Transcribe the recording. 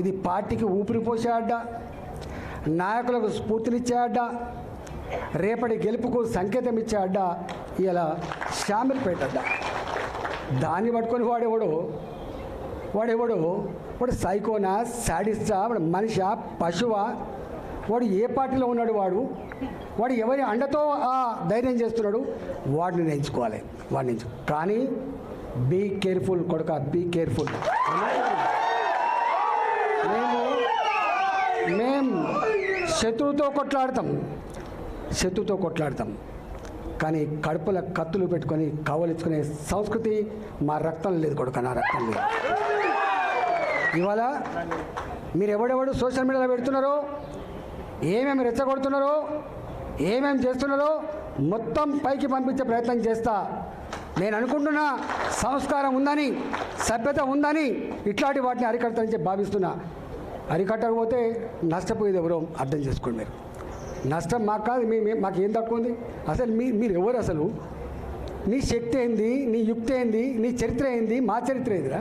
ఇది పార్టీకి ఊపిరి పోసే అడ్డ నాయకులకు స్ఫూర్తినిచ్చే అడ్డ రేపటి గెలుపుకు సంకేతం ఇచ్చే అడ్డ ఇలా షామిల్పేట అడ్డ దాన్ని పట్టుకొని వాడేవాడు? వాడేవాడు? వాడు సైకోనా శాడిస్టా వాడు మనిషా పశువా? వాడు ఏ పార్టీలో ఉన్నాడు వాడు? వాడు ఎవరి అండతో ఆ ధైర్యం చేస్తున్నాడు? వాడిని ఎంచుకోవాలి వాడిని కానీ బీ కేర్ఫుల్ కొడుక బీ కేర్ఫుల్ శత్రువుతో కొట్లాడతాం. శత్రువుతో కొట్లాడతాం. కానీ కడుపుల కత్తులు పెట్టుకొని కవలించుకునే సంస్కృతి మా రక్తం లేదు కొడుక నా రక్తం లేదు. ఇవాళ మీరు ఎవడెవడు సోషల్ మీడియాలో పెడుతున్నారో ఏమేమి రెచ్చగొడుతున్నారో ఏమేమి చేస్తున్నారో మొత్తం పైకి పంపించే ప్రయత్నం చేస్తా. నేను అనుకుంటున్నా సంస్కారం ఉందని సభ్యత ఉందని ఇట్లాంటి వాటిని అరికడతానని చెప్పి భావిస్తున్నా. అరికట్టకపోతే నష్టపోయేది ఎవరో అర్థం చేసుకోండి మీరు. నష్టం మాకు కాదు మీ మాకు ఏం తక్కువ ఉంది? అసలు మీ మీరు ఎవరు అసలు? నీ శక్తి ఏంది? నీ యుక్తి ఏంది? నీ చరిత్ర ఏంది? మా చరిత్ర ఏందిరా?